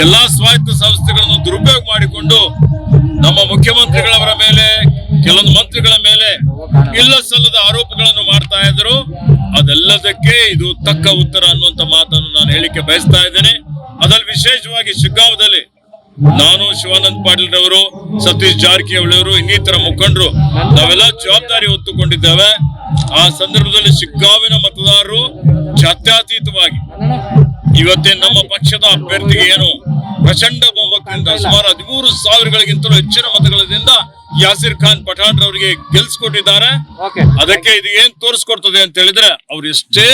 ಎಲ್ಲಾ ಸ್ವಾಯತ್ತ ಸಂಸ್ಥೆಗಳನ್ನು ದುರುಪಯೋಗ ಮಾಡಿಕೊಂಡು ನಮ್ಮ ಮುಖ್ಯಮಂತ್ರಿಗಳವರ ಮೇಲೆ, ಕೆಲವೊಂದು ಮಂತ್ರಿಗಳ ಮೇಲೆ ಇಲ್ಲ ಸಲ್ಲದ ಆರೋಪಗಳನ್ನು ಮಾಡ್ತಾ ಇದ್ರು ಅದೆಲ್ಲದಕ್ಕೆ ಇದು ತಕ್ಕ ಉತ್ತರ ಅನ್ನುವಂತ ಮಾತನ್ನು ನಾನು ಹೇಳಿಕೆ ಬಯಸ್ತಾ ಇದ್ದೇನೆ. ಅದರಲ್ಲಿ ವಿಶೇಷವಾಗಿ ಶಿಗ್ಗಾಂವದಲ್ಲಿ ನಾನು ಶಿವಾನಂದ್ ಪಾಟೀಲ್ ರವರು, ಸತೀಶ್ ಜಾರಕಿಹೊಳಿ ಅವರು, ಇನ್ನಿತರ ಮುಖಂಡರು, ನಾವೆಲ್ಲ ಜವಾಬ್ದಾರಿ ಹೊತ್ತುಕೊಂಡಿದ್ದೇವೆ. ಆ ಸಂದರ್ಭದಲ್ಲಿ ಶಿಗ್ಗಾವಿನ ಮತದಾರರು ಜಾತ್ಯತೀತವಾಗಿ ಇವತ್ತೇ ನಮ್ಮ ಪಕ್ಷದ ಅಭ್ಯರ್ಥಿಗೆ ಏನು ಪ್ರಚಂಡ ಬಹುಮತದಿಂದ ಸುಮಾರು ಹದಿಮೂರು ಸಾವಿರಗಳಿಗಿಂತಲೂ ಹೆಚ್ಚಿನ ಮತಗಳಿಂದ ಯಾಸಿರ್ ಖಾನ್ ಪಠಾಣ್ ಅವರಿಗೆ ಗೆಲ್ಸ್ಕೊಟ್ಟಿದ್ದಾರೆ. ಅದಕ್ಕೆ ಇದು ಏನ್ ತೋರಿಸ್ಕೊಡ್ತದೆ ಅಂತ ಹೇಳಿದ್ರೆ ಅವ್ರು ಎಷ್ಟೇ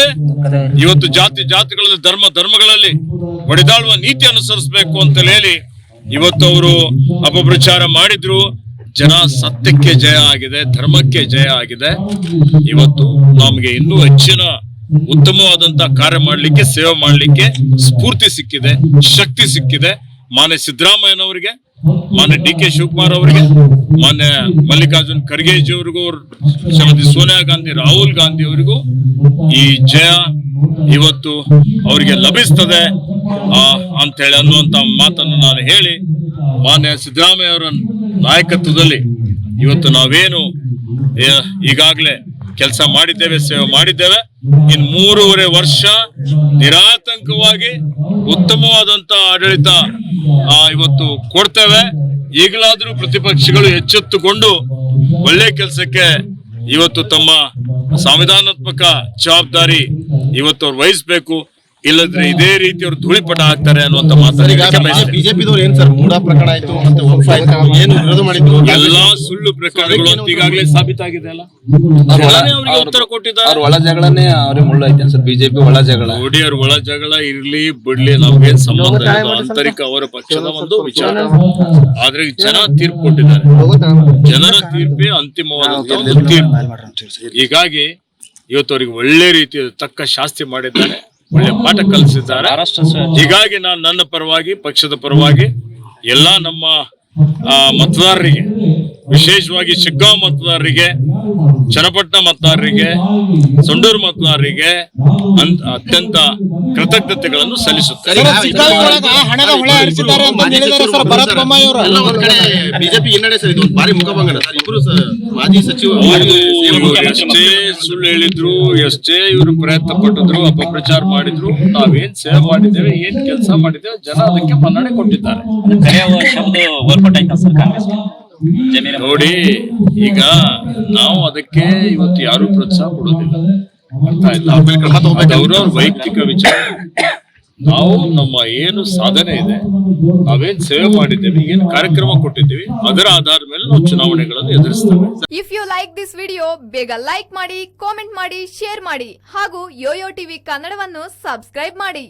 ಇವತ್ತು ಜಾತಿ ಜಾತಿಗಳಲ್ಲಿ ಧರ್ಮ ಧರ್ಮಗಳಲ್ಲಿ ಹೊಡೆದಾಳುವ ನೀತಿ ಅನುಸರಿಸಬೇಕು ಅಂತ ಹೇಳಿ ಇವತ್ತು ಅವರು ಅಪಪ್ರಚಾರ ಮಾಡಿದ್ರು. ಜನ ಸತ್ಯಕ್ಕೆ ಜಯ ಆಗಿದೆ ಧರ್ಮಕ್ಕೆ ಜಯ ಆಗಿದೆ. ಇವತ್ತು ನಮಗೆ ಇನ್ನೂ ಹೆಚ್ಚಿನ ಉತ್ತಮವಾದಂತ ಕಾರ್ಯ ಮಾಡಲಿಕ್ಕೆ ಸೇವೆ ಮಾಡಲಿಕ್ಕೆ ಸ್ಫೂರ್ತಿ ಸಿಕ್ಕಿದೆ ಶಕ್ತಿ ಸಿಕ್ಕಿದೆ. ಮಾನ್ಯ ಸಿದ್ದರಾಮಯ್ಯನವರಿಗೆ ಮಾನ್ಯ ಡಿ ಕೆ ಶಿವಕುಮಾರ್ ಅವರಿಗೆ ಮಾನ್ಯ ಮಲ್ಲಿಕಾರ್ಜುನ್ ಖರ್ಗೆಜಿ ಅವರಿಗೂ ಶ್ರೀಮತಿ ಸೋನಿಯಾ ಗಾಂಧಿ ರಾಹುಲ್ ಗಾಂಧಿ ಅವರಿಗೂ ಈ ಜಯ ಇವತ್ತು ಅವರಿಗೆ ಲಭಿಸ್ತದೆ ಆ, ಅಂತೇಳಿ ಅನ್ನುವಂತ ಮಾತನ್ನು ನಾನು ಹೇಳಿ ಮಾನ್ಯ ಸಿದ್ದರಾಮಯ್ಯ ಅವರ ನಾಯಕತ್ವದಲ್ಲಿ ಇವತ್ತು ನಾವೇನು ಈಗಾಗಲೇ ಕೆಲಸ ಮಾಡಿದ್ದೇವೆ ಸೇವೆ ಮಾಡಿದ್ದೇವೆ. ಇನ್ ಮೂರುವರೆ ವರ್ಷ ನಿರಾತಂಕವಾಗಿ ಉತ್ತಮವಾದಂತ ಆಡಳಿತ ಇವತ್ತು ಕೊಡ್ತೇವೆ. ಈಗಲಾದರೂ ಪ್ರತಿಪಕ್ಷಗಳು ಎಚ್ಚೆತ್ತುಕೊಂಡು ಒಳ್ಳೆ ಕೆಲಸಕ್ಕೆ ಇವತ್ತು ತಮ್ಮ ಸಂವಿಧಾನಾತ್ಮಕ ಜವಾಬ್ದಾರಿ ಇವತ್ತು ಅವ್ರು ವಹಿಸ್ಬೇಕು. ಇಲ್ಲದ್ರೆ ಇದೇ ರೀತಿ ಅವ್ರು ಧೂಳಿಪಟ ಆಗ್ತಾರೆ ಅನ್ನುವಂತ ಮಾತನ್ನ ಬಿಜೆಪಿ ಹೇಳಿಕೆ ಬಯಸ್ತೇನೆ. ಬಿಜೆಪಿದವ್ರು ಏನ್ ಸರ್? ಮೂಡ ಪ್ರಕರಣ ಆಯ್ತು ಮತ್ತೆ ಆಯ್ತು ಏನು ವಿರೋಧ ಮಾಡಿದ್ರು? ಎಲ್ಲಾ ಸುಳ್ಳು ಪ್ರಕರಣಗಳು ಅಂತ ಈಗಾಗಲೇ ಸಾಬೀತಾಗಿದೆ ಅಲ್ಲ? ಉತ್ತರ ಕೊಟ್ಟಿದ್ದಾರೆ. ಅವ್ರ ಒಳ ಜಗಳನೇ ಅವ್ರಿಗೆ ಮುಳ್ಳು ಐತೆ ಸರ್ ಬಿಜೆಪಿ ಒಳ ಜಗಳ. ನೋಡಿ ಅವ್ರ ಒಳ ಜಗಳ ಇರ್ಲಿ ಬಿಡ್ಲಿ ನಮ್ಗೇನ್ ಸಂಬಂಧ ಇಲ್ಲ. ಆಂತರಿಕ ಅವರ ಪಕ್ಷದ ಒಂದು ವಿಚಾರ. ಆದ್ರೆ ಜನ ತೀರ್ಪು ಕೊಟ್ಟಿದ್ದಾರೆ ಜನರ ತೀರ್ಪೇ ಅಂತಿಮವಾದಂತ ಒಂದು ತೀರ್ಪು. ಹೀಗಾಗಿ ಇವತ್ತು ಅವ್ರಿಗೆ ಒಳ್ಳೆ ರೀತಿಯ ತಕ್ಕ ಶಾಸ್ತಿ ಮಾಡಿದ್ದಾರೆ. ಒಳ್ಳೆ ಪಾಠ ಕಲಿಸಿದ್ದಾರೆ. ಹೀಗಾಗಿ ನಾನು ನನ್ನ ಪರವಾಗಿ ಪಕ್ಷದ ಪರವಾಗಿ ಎಲ್ಲಾ ನಮ್ಮ ಮತದಾರರಿಗೆ ವಿಶೇಷವಾಗಿ ಶಿಗ್ಗಾಂವ್ ಮತದಾರರಿಗೆ ಚನ್ನಪಟ್ಟಣ ಮತದಾರರಿಗೆ ಸಂಡೂರು ಮತದಾರರಿಗೆ ಅತ್ಯಂತ ಕೃತಜ್ಞತೆಗಳನ್ನು ಸಲ್ಲಿಸುತ್ತಾರೆ. ಬಿಜೆಪಿ ಹಿನ್ನಡೆ ಸರ್ ಇದು ಒಂದು ಭಾರಿ ಮುಖಭಂಗಣ ಸರ್ ಇಬ್ರು ಮಾಜಿ ಸಚಿವ ಎಷ್ಟೇ ಸುಳ್ಳು ಹೇಳಿದ್ರು ಎಷ್ಟೇ ಇವರು ಪ್ರಯತ್ನ ಪಟ್ಟಿದ್ರು ಅಪಪ್ರಚಾರ ಮಾಡಿದ್ರು ನಾವೇನ್ ಸೇವೆ ಮಾಡಿದ್ದೇವೆ ಏನ್ ಕೆಲಸ ಮಾಡಿದ್ದೇವೆ ಜನ ಅದಕ್ಕೆ ಮನ್ನಣೆ ಕೊಟ್ಟಿದ್ದಾರೆ. ನೋಡಿ ಈಗ ನಾವು ಅದಕ್ಕೆ ಇವತ್ತು ಯಾರು ಪ್ರೋತ್ಸಾಹ ಕೊಡೋದಿಲ್ಲ. ಅರ್ಥ ಆಯ್ತಾ? ತಗೋಬೇಕು ಅವ್ರವ್ರ ವೈಯಕ್ತಿಕ ವಿಚಾರ. ನಾವು ನಮ್ಮ ಏನು ಸಾಧನೆ ಇದೆ ನಾವೇನ್ ಸೇವೆ ಮಾಡಿದ್ದೇವೆ ಏನು ಕಾರ್ಯಕ್ರಮ ಕೊಟ್ಟಿದ್ದೀವಿ ಅದರ ಆಧಾರದ ಮೇಲೆ ನಾವು ಚುನಾವಣೆಗಳನ್ನು ಎದುರಿಸ್ತೇವೆ. If you like this video ಬೇಗ ಲೈಕ್ ಮಾಡಿ ಕಾಮೆಂಟ್ ಮಾಡಿ ಶೇರ್ ಮಾಡಿ ಹಾಗೂ ಯೋಯೋ ಟಿವಿ ಕನ್ನಡವನ್ನು ಸಬ್ಸ್ಕ್ರೈಬ್ ಮಾಡಿ.